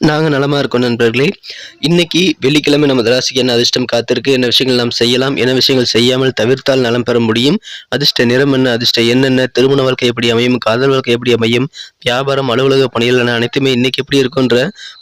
நாங்கள் நலமாக இருக்கோம் நண்பர்களே. இன்னைக்கு வெள்ளிக்கிழமை நம்ம ராசிக்கு என்ன அதிர்ஷ்டம் காத்திருக்கு? என்ன விஷயங்கள் நாம் செய்யலாம்? என்ன விஷயங்கள் செய்யாமல் தவிர்த்தால் நலம் பெற முடியும்? அதிர்ஷ்ட நிறம் என்ன? அதிர்ஷ்ட என்னென்ன திருமண வாழ்க்கை எப்படி அமையும்? காதல் வாழ்க்கை எப்படி அமையும்? வியாபாரம் அலுவலக பணிகள் என அனைத்துமே இன்னைக்கு எப்படி இருக்குன்ற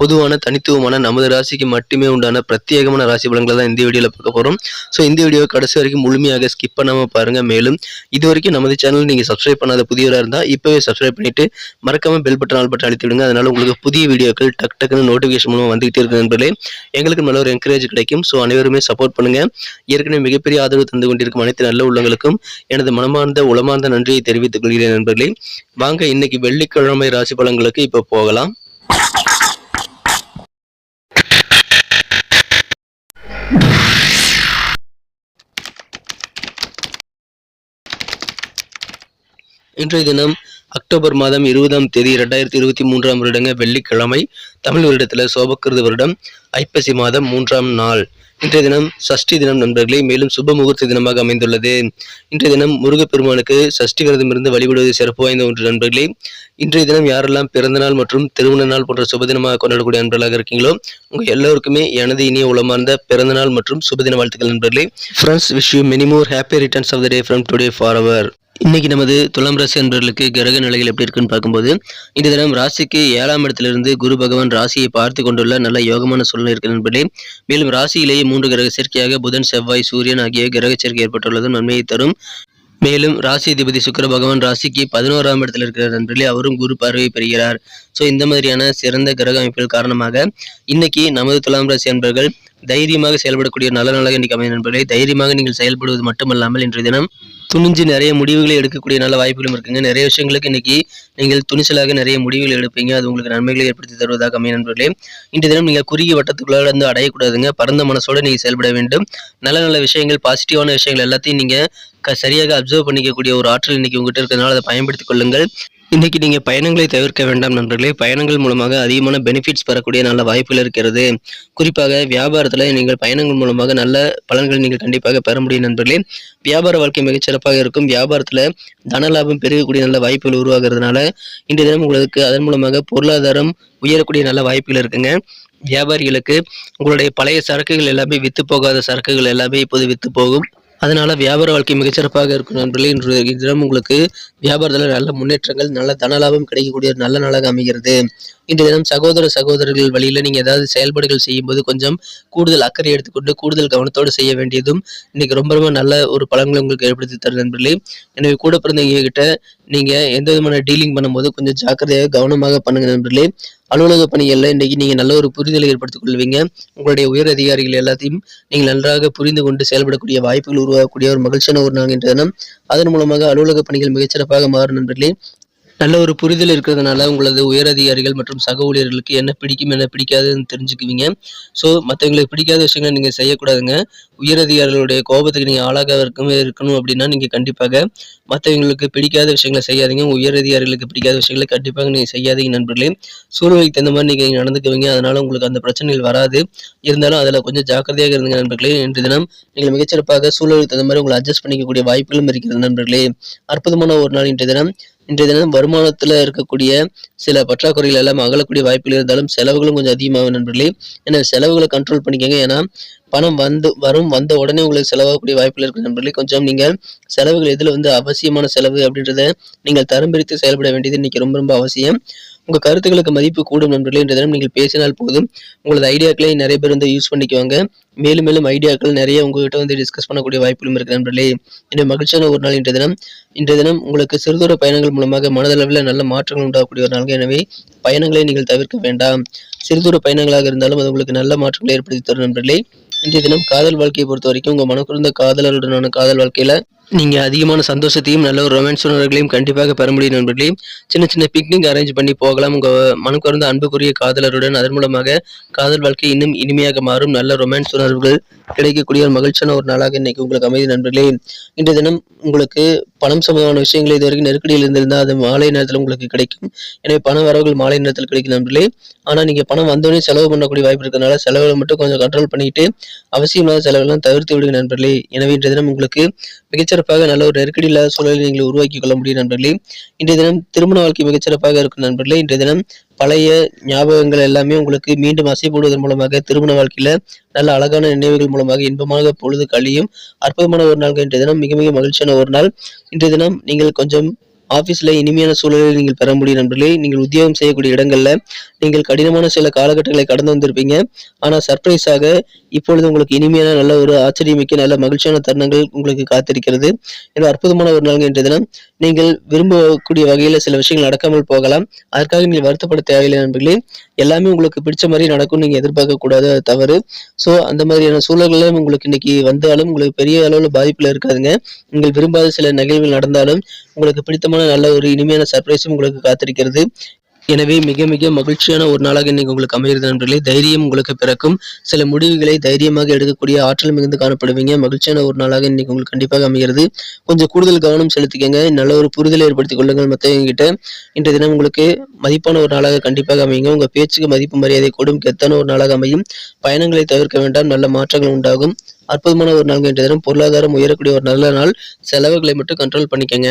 பொதுவான தனித்துவமான நமது ராசிக்கு மட்டுமே உண்டான பிரத்யேகமான ராசி பலன்களை தான் இந்த வீடியோவில் பார்க்க போகிறோம் ஸோ இந்த வீடியோவை கடைசி வரைக்கும் முழுமையாக ஸ்கிப் பண்ணாமல் பாருங்கள் மேலும் இது வரைக்கும் நமது சேனல் நீங்கள் சப்ஸ்கிரைப் பண்ணாத புதியவராக இருந்தால் இப்போவே சப்ஸ்கிரைப் பண்ணிட்டு மறக்காமல் பெல் பட்டன் ஆல் பட்டன் அழுத்தி விடுங்க. அதனால் உங்களுக்கு புதிய வீடியோக்கள் டக் டக்குன்னு நோட்டிஃபிகேஷன் மூலமாக வந்துகிட்டே இருக்கு நண்பர்களே. எங்களுக்கு நல்ல ஒரு என்கரேஜ் கிடைக்கும். ஸோ அனைவருமே சப்போர்ட் பண்ணுங்க. ஏற்கனவே மிகப்பெரிய ஆதரவு தந்து கொண்டிருக்கும் அனைத்து நல்ல உள்ளங்களுக்கும் எனது மனமார்ந்த உளமார்ந்த நன்றியை தெரிவித்துக் கொள்கிறேன் நண்பர்களே. வாங்க இன்னைக்கு வெள்ளிக்கிழமை ராசி பலன்களுக்கு இப்போ போகலாம். இன்றைய தினம் அக்டோபர் மாதம் இருபதாம் தேதி இரண்டாயிரத்தி இருபத்தி மூன்றாம் வருடங்க வெள்ளிக்கிழமை தமிழ் வருடத்தில் சோபக்கிருத வருடம் ஐப்பசி மாதம் மூன்றாம் நாள். இன்றைய தினம் சஷ்டி தினம் நண்பர்களே மேலும் சுப முகூர்த்த தினமாக அமைந்துள்ளது. இன்றைய தினம் முருகப்பெருமானுக்கு சஷ்டி விரதம் இருந்து வழிபடுவது சிறப்பு வாய்ந்த ஒன்று நண்பர்களே. இன்றைய தினம் யாரெல்லாம் பிறந்த நாள் மற்றும் திருமண நாள் போன்ற சுப தினமாக கொண்டாடக்கூடிய நண்பர்களாக இருக்கீங்களோ உங்கள் எல்லோருக்குமே எனது இனிய உளமார்ந்த பிறந்த நாள் மற்றும் சுபதின வாழ்த்துக்கள் நண்பர்களே. Friends wish you many more happy returns of the day from today for our இன்னைக்கு நமது துலாம் ராசி அன்பர்களுக்கு கிரக நிலைகள் எப்படி இருக்குன்னு பார்க்கும்போது இந்த தினம் ராசிக்கு ஏழாம் இடத்திலிருந்து குரு பகவான் ராசியை பார்த்து கொண்டுள்ள நல்ல யோகமான சூழ்நிலை இருக்கு நண்பர்களே. மேலும் ராசியிலேயே மூன்று கிரக சேர்க்கையாக புதன் செவ்வாய் சூரியன் ஆகிய கிரக சேர்க்கை ஏற்பட்டுள்ளது நன்மையை தரும். மேலும் ராசி அதிபதி சுக்கிர பகவான் ராசிக்கு பதினோராம் இடத்தில் இருக்கிற நண்பர்களே அவரும் குரு பார்வையை பெறுகிறார். ஸோ இந்த மாதிரியான சிறந்த கிரக அமைப்புகள் காரணமாக இன்னைக்கு நமது துலாம் ராசி அன்பர்கள் தைரியமாக செயல்படக்கூடிய நல்ல நாளாக இன்னைக்கு அமைய நண்பர்களே. தைரியமாக நீங்கள் செயல்படுவது மட்டுமல்லாமல் இன்றைய தினம் துணிஞ்சு நிறைய முடிவுகளை எடுக்கக்கூடிய நல்ல வாய்ப்புகளும் இருக்குங்க. நிறைய விஷயங்களுக்கு இன்னைக்கு நீங்கள் துணிச்சலாக நிறைய முடிவுகள் எடுப்பீங்க. அது உங்களுக்கு நன்மைகளை ஏற்படுத்தி தருவதாக அமைய நண்பர்களே. இன்றைய தினம் நீங்கள் குறுகிய வட்டத்துக்குள்ள இருந்து அடையக்கூடாதுங்க. பரந்த மனசோட நீங்கள் செயல்பட வேண்டும். நல்ல நல்ல விஷயங்கள் பாசிட்டிவான விஷயங்கள் எல்லாத்தையும் நீங்கள் சரியாக அப்சர்வ் பண்ணிக்கக்கூடிய ஒரு ஆற்றல் இன்னைக்கு உங்ககிட்ட இருக்கிறதுனால அதை பயன்படுத்திக் கொள்ளுங்கள். இன்றைக்கி நீங்கள் பயணங்களை தவிர்க்க வேண்டாம் நண்பர்களே. பயணங்கள் மூலமாக அதிகமான பெனிஃபிட்ஸ் பெறக்கூடிய நல்ல வாய்ப்புகள் இருக்கிறது. குறிப்பாக வியாபாரத்தில் நீங்கள் பயணங்கள் மூலமாக நல்ல பலன்களை நீங்கள் கண்டிப்பாக பெற முடியும் நண்பர்களே. வியாபார வாழ்க்கை மிகச்சிறப்பாக இருக்கும். வியாபாரத்தில் தன லாபம் பெருகக்கூடிய நல்ல வாய்ப்புகள் உருவாகிறதுனால இன்றைய தினம் உங்களுக்கு அதன் மூலமாக பொருளாதாரம் உயரக்கூடிய நல்ல வாய்ப்புகள் இருக்குங்க. வியாபாரிகளுக்கு உங்களுடைய பழைய சரக்குகள் எல்லாமே விற்று போகாத சரக்குகள் எல்லாமே இப்போது விற்று போகும். அதனால வியாபார வாழ்க்கை மிகச்சிறப்பாக இருக்கும் நண்பர்களே. இன்று தினம் உங்களுக்கு வியாபாரத்தில் நல்ல முன்னேற்றங்கள் நல்ல தன லாபம் கிடைக்கக்கூடிய ஒரு நல்ல நாளாக அமைகிறது. இந்த தினம் சகோதர சகோதரர்கள் வழியில் நீங்கள் ஏதாவது செயல்பாடுகள் செய்யும்போது கொஞ்சம் கூடுதல் அக்கறை எடுத்துக்கொண்டு கூடுதல் கவனத்தோடு செய்ய வேண்டியதும் இன்னைக்கு ரொம்ப ரொம்ப நல்ல ஒரு பலன்களை உங்களுக்கு ஏற்படுத்தி தரும் நண்பர்களே. எனவே கூட பிறந்தவங்க கிட்ட நீங்கள் எந்த விதமான டீலிங் பண்ணும்போது கொஞ்சம் ஜாக்கிரதையாக கவனமாக பண்ணுங்க நண்பர்களே. அலுவலக பணிகளில் இன்னைக்கு நீங்கள் நல்ல ஒரு புரிதலை ஏற்படுத்திக் கொள்வீங்க. உங்களுடைய உயர் அதிகாரிகள் எல்லாத்தையும் நீங்கள் நன்றாக புரிந்து கொண்டு செயல்படக்கூடிய வாய்ப்புகள் உருவாகக்கூடிய ஒரு மகிழ்ச்சியான ஒரு நாள் என்ற தினம். அதன் மூலமாக அலுவலக பணிகள் மிகச்சிறப்பாக மாறும் நண்பர்களே. நல்ல ஒரு புரிதல் இருக்கிறதுனால உங்களது உயர் அதிகாரிகள் மற்றும் சக ஊழியர்களுக்கு என்ன பிடிக்கும் என்ன பிடிக்காதுன்னு தெரிஞ்சுக்குவீங்க. ஸோ மற்றவங்களுக்கு பிடிக்காத விஷயங்களை நீங்கள் செய்யக்கூடாதுங்க. உயர் அதிகாரிகளுடைய கோபத்துக்கு நீங்கள் ஆளாக இருக்கவே இருக்கணும் அப்படின்னா நீங்கள் கண்டிப்பாக மற்றவங்களுக்கு பிடிக்காத விஷயங்களை செய்யாதீங்க. உயர் அதிகாரிகளுக்கு பிடிக்காத விஷயங்களை கண்டிப்பாக நீங்கள் செய்யாதீங்க நண்பர்களே. சூழ்நிலைக்கு தகுந்த மாதிரி நீங்கள் நடந்துக்குவீங்க. அதனால உங்களுக்கு அந்த பிரச்சனைகள் வராது. இருந்தாலும் அதில் கொஞ்சம் ஜாக்கிரதையாக இருந்தீங்க நண்பர்களே. இன்று தினம் நீங்கள் மிகச்சிறப்பாக சூழலுக்கு தகுந்த மாதிரி உங்களை அட்ஜஸ்ட் பண்ணிக்கக்கூடிய வாய்ப்புகளும் இருக்கிறது நண்பர்களே. அற்புதமான ஒரு நாள் இன்றைய தினம். இன்றைய தினம் வருமானத்தில் இருக்கக்கூடிய சில பற்றாக்குறைகள் எல்லாம் அகலக்கூடிய வாய்ப்புகள் இருந்தாலும் செலவுகளும் கொஞ்சம் அதிகமாகும் நண்பர்களே. ஏன்னா செலவுகளை கண்ட்ரோல் பண்ணிக்கோங்க. ஏன்னா பணம் வந்து வரும் வந்த உடனே உங்களுக்கு செலவாகக்கூடிய வாய்ப்புகள் இருக்கு நண்பர்களே. கொஞ்சம் நீங்கள் செலவுகள் எதில் வந்து அவசியமான செலவு அப்படின்றத நீங்கள் தரம் பிரித்து செயல்பட வேண்டியது இன்னைக்கு ரொம்ப ரொம்ப அவசியம். உங்கள் கருத்துக்களுக்கு மதிப்பு கூடும் நண்பர்களே. என்ற தினம் நீங்கள் பேசினால் போதும். உங்களது ஐடியாக்களை நிறைய பேர் வந்து யூஸ் பண்ணிக்குவாங்க. மேலும் மேலும் ஐடியாக்கள் நிறைய உங்ககிட்ட வந்து டிஸ்கஸ் பண்ணக்கூடிய வாய்ப்புகளும் இருக்கு நண்பர்களே. இந்த மகிழ்ச்சியான ஒரு நாள் இன்றைய தினம். இன்றைய தினம் உங்களுக்கு சிறுதூர பயணங்கள் மூலமாக மனதளவில் நல்ல மாற்றங்கள் உண்டாகக்கூடிய ஒரு நாள் எனவே பயணங்களை நீங்கள் தவிர்க்க வேண்டாம். சிறுதூர பயணங்களாக இருந்தாலும் அது உங்களுக்கு நல்ல மாற்றங்களை ஏற்படுத்தி தரும் நண்பர்களே. இன்றைய தினம் காதல் வாழ்க்கையை பொறுத்த வரைக்கும் உங்கள் மனக்குறந்த காதலருடனான காதல் வாழ்க்கையில நீங்க அதிகமான சந்தோஷத்தையும் நல்ல ஒரு ரொமான்ஸ் உணர்வுகளையும் கண்டிப்பாக பெற முடியும் நண்பர்களே. சின்ன சின்ன பிக்னிக் அரேஞ்ச் பண்ணி போகலாம். உங்க மனக்குறந்த அன்புக்குரிய காதலருடன் அதன் மூலமாக காதல் வாழ்க்கை இன்னும் இனிமையாக மாறும். நல்ல ரொமான்ஸ் உணர்வுகள் கிடைக்கக்கூடிய ஒரு மகிழ்ச்சியான ஒரு நாளாக இன்னைக்கு உங்களுக்கு அமைதி நண்பர்களே. இன்றைய தினம் உங்களுக்கு பணம் சம்பந்தமான விஷயங்கள் இது வரைக்கும் நெருக்கடியில் இருந்திருந்தால் அது மாலை நேரத்தில் உங்களுக்கு கிடைக்கும். எனவே பண வரவுகள் மாலை நேரத்தில் கிடைக்கும் நண்பர்களே. ஆனால் நீங்கள் பணம் வந்தோடனே செலவு பண்ணக்கூடிய வாய்ப்பு இருக்கிறதுனால செலவுகளை மட்டும் கொஞ்சம் கண்ட்ரோல் பண்ணிட்டு அவசியமில்லாத செலவுகள்லாம் தவிர்த்து விடுங்க நண்பர்களே. எனவே இன்றைய தினம் உங்களுக்கு மிகச்சிறப்பாக நல்ல ஒரு நெருக்கடி இல்லாத சூழலை நீங்கள் உருவாக்கி கொள்ள முடியும் நண்பர்களே. இன்றைய தினம் திருமண வாழ்க்கை மிகச்சிறப்பாக இருக்கும் நண்பர்களே. இன்றைய தினம் பழைய ஞாபகங்கள் எல்லாமே உங்களுக்கு மீண்டும் அசை போடுவதன் மூலமாக திருமண வாழ்க்கையில நல்ல அழகான நினைவுகள் மூலமாக இன்பமாக பொழுது கழியும். அற்புதமான ஒரு நாள் இன்றைய தினம். மிக மிக மகிழ்ச்சியான ஒரு நாள். இன்றைய தினம் நீங்கள் கொஞ்சம் ஆஃபீஸில் இனிமையான சூழலை நீங்கள் பெற முடியும் நண்பர்களே. நீங்கள் உத்தியோகம் செய்யக்கூடிய இடங்களில் நீங்கள் கடினமான சில காலகட்டங்களை கடந்து வந்திருப்பீங்க. ஆனால் சர்ப்ரைஸாக இப்பொழுது உங்களுக்கு இனிமையான நல்ல ஒரு ஆச்சரியமிக்க நல்ல மகிழ்ச்சியான தருணங்கள் உங்களுக்கு காத்திருக்கிறது. இது அற்புதமான ஒரு நாள் என்ற தினம் நீங்கள் விரும்பக்கூடிய வகையில் சில விஷயங்கள் நடக்காமல் போகலாம். அதற்காக நீங்கள் வருத்தப்பட தேவையில்லை நண்பர்களே. எல்லாமே உங்களுக்கு பிடிச்ச மாதிரி நடக்கும் நீங்கள் எதிர்பார்க்க கூடாது தவறு. ஸோ அந்த மாதிரியான சூழல்களும் உங்களுக்கு இன்னைக்கு வந்தாலும் உங்களுக்கு பெரிய அளவில் பாதிப்பில் இருக்காதுங்க. நீங்கள் விரும்பாத சில நிகழ்வுகள் நடந்தாலும் உங்களுக்கு பிடித்தமான நல்ல ஒரு இனிமையான சர்ப்ரைஸும் உங்களுக்கு காத்திருக்கிறது. எனவே மிக மிக மகிழ்ச்சியான ஒரு நாளாக இன்னைக்கு உங்களுக்கு அமைகிறது நண்பர்களே. தைரியம் உங்களுக்கு பிறக்கும். சில முடிவுகளை தைரியமாக எடுக்கக்கூடிய ஆற்றல் மிகுந்து காணப்படுவீங்க. மகிழ்ச்சியான ஒரு நாளாக இன்னைக்கு உங்களுக்கு கண்டிப்பாக அமைகிறது. கொஞ்சம் கூடுதல் கவனம் செலுத்திக்கங்க. நல்ல ஒரு புரிதலை ஏற்படுத்திக் கொள்ளுங்கள் மற்றவங்க கிட்ட இன்றைய தினம் உங்களுக்கு மதிப்பான ஒரு நாளாக கண்டிப்பாக அமையுங்க. உங்க பேச்சுக்கு மதிப்பு மரியாதை கூடும் கெத்தான ஒரு நாளாக அமையும். பயணங்களை தவிர்க்க வேண்டாம். நல்ல மாற்றங்கள் உண்டாகும். அற்புதமான ஒரு நாள் இன்றைய தினம். பொருளாதாரம் உயரக்கூடிய ஒரு நல்ல நாள். செலவுகளை மட்டும் கண்ட்ரோல் பண்ணிக்கங்க.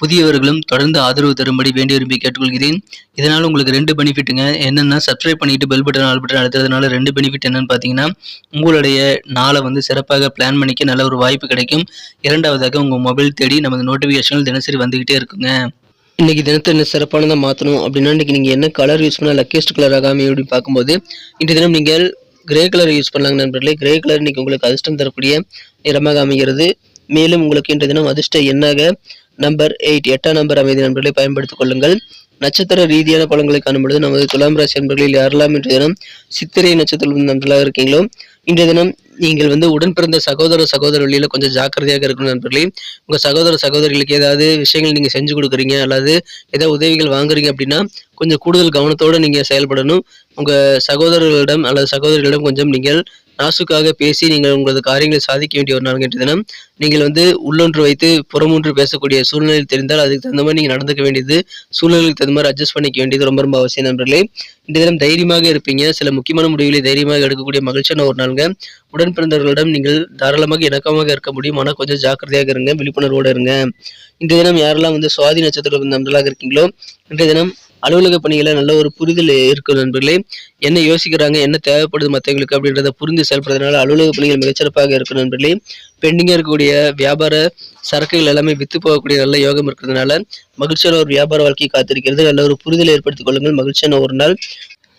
புதியவர்களும் தொடர்ந்து ஆதரவு தரும்படி வேண்டி விரும்பி கேட்டுக்கொள்கிறேன். இதனால் உங்களுக்கு ரெண்டு பெனிஃபிட்டுங்க என்னென்னா சப்ஸ்கிரைப் பண்ணிவிட்டு பெல் பட்டன் ஆல் பட்டன் அழுத்துறதுனால ரெண்டு பெனிஃபிட் என்னென்னு பார்த்தீங்கன்னா உங்களுடைய நாளை வந்து சிறப்பாக பிளான் பண்ணிக்க நல்ல ஒரு வாய்ப்பு கிடைக்கும். இரண்டாவதாக உங்கள் மொபைல் தேடி நமது நோட்டிஃபிகேஷன்கள் தினசரி வந்துக்கிட்டே இருக்குங்க. இன்னைக்கு தினத்தை என்ன சிறப்பானதாக மாற்றணும் அப்படின்னா இன்றைக்கி நீங்கள் என்ன கலர் யூஸ் பண்ணால் லக்கேஸ்ட் கலர் ஆகாமல் அப்படின்னு பார்க்கும்போது இன்றைய தினம் நீங்கள் கிரே கலர் யூஸ் பண்ணலாங்க நண்பர்களே. கிரே கலர் இன்னைக்கு உங்களுக்கு அதிர்ஷ்டம் தரக்கூடிய நிறமாக அமைகிறது. மேலும் உங்களுக்கு இன்றைய தினம் அதிர்ஷ்ட எண்ணாக நம்பர் எயிட் எட்டாம் நம்பர் அமைதி நண்பர்களை பயன்படுத்திக் கொள்ளுங்கள். நட்சத்திர ரீதியான பலன்களை காணும்பொழுது நமது துலாம் ராசி நண்பர்களில் யாரெல்லாம் இன்றைய தினம் சித்திரை நட்சத்திரம் நண்பர்களாக இருக்கீங்களோ இன்றைய தினம் நீங்கள் வந்து உடன் பிறந்த சகோதர சகோதர வழியில கொஞ்சம் ஜாக்கிரதையாக இருக்கணும் நண்பர்களே. உங்கள் சகோதர சகோதரிகளுக்கு ஏதாவது விஷயங்கள் நீங்கள் செஞ்சு கொடுக்குறீங்க அல்லது ஏதாவது உதவிகள் வாங்குறீங்க அப்படின்னா கொஞ்சம் கூடுதல் கவனத்தோடு நீங்கள் செயல்படணும். உங்கள் சகோதரர்களிடம் அல்லது சகோதரிகளிடம் கொஞ்சம் நீங்கள் நாசுக்காக பேசி நீங்கள் உங்களது காரியங்களை சாதிக்க வேண்டிய ஒரு நாள் என்ற தினம் நீங்கள் வந்து உள்ளொன்று வைத்து புறமொன்று பேசக்கூடிய சூழ்நிலை தெரிந்தால் அதுக்கு தகுந்த மாதிரி நீங்கள் நடந்துக்க வேண்டியது சூழ்நிலைக்கு தகுந்த மாதிரி அட்ஜஸ்ட் பண்ணிக்க வேண்டியது ரொம்ப ரொம்ப அவசியம் நண்பர்களே. இந்த தினம் தைரியமாக இருப்பீங்க. சில முக்கியமான முடிவுகளை தைரியமாக எடுக்கக்கூடிய மகிழ்ச்சியான ஒரு நாளுங்க. உடன் பிறந்தவர்களிடம் நீங்கள் தாராளமாக இணக்கமாக இருக்க முடியும். ஆனால் கொஞ்சம் ஜாக்கிரதையாக இருங்க. விழிப்புணர்வோடு இருங்க. இந்த தினம் யாரெல்லாம் வந்து சுவாதி நட்சத்திரம் நண்பர்களாக இருக்கீங்களோ இன்றைய தினம் அலுவலக பணிகளை நல்ல ஒரு புரிதல் இருக்கும் நண்பர்களே. என்ன யோசிக்கிறாங்க என்ன தேவைப்படுது மற்றவங்களுக்கு அப்படின்றத புரிந்து செயல்படுறதுனால அலுவலக பணிகள் மிகச்சிறப்பாக இருக்கும் நண்பர்களே. பெண்டிங்காக இருக்கக்கூடிய வியாபார சரக்குகள் எல்லாமே வித்து போகக்கூடிய நல்ல யோகம் இருக்கிறதுனால மகிழ்ச்சியான ஒரு வியாபார வாழ்க்கை காத்திருக்கிறது. நல்ல ஒரு புரிதலை ஏற்படுத்திக் கொள்ளுங்கள். மகிழ்ச்சியான ஒரு நாள்.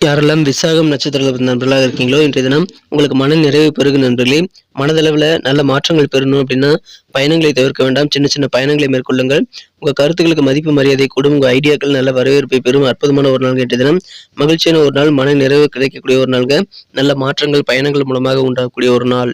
யாரெல்லாம் விசாகம் நட்சத்திரத்தில் நண்பர்களாக இருக்கீங்களோ இன்றைய தினம் உங்களுக்கு மன நிறைவு பெருகு நண்பர்களே. மனதளவில் நல்ல மாற்றங்கள் பெறணும் அப்படின்னா பயணங்களை தவிர்க்க வேண்டாம். சின்ன சின்ன பயணங்களை மேற்கொள்ளுங்கள். உங்கள் கருத்துக்களுக்கு மதிப்பு மரியாதை கூடும். உங்கள் ஐடியாக்கள் நல்ல வரவேற்பை பெறும். அற்புதமான ஒரு நாள் இன்றைய தினம். மகிழ்ச்சியான ஒரு நாள் மன நிறைவு கிடைக்கக்கூடிய ஒரு நாள்கள் நல்ல மாற்றங்கள் பயணங்கள் மூலமாக உண்டாகக்கூடிய ஒரு நாள்.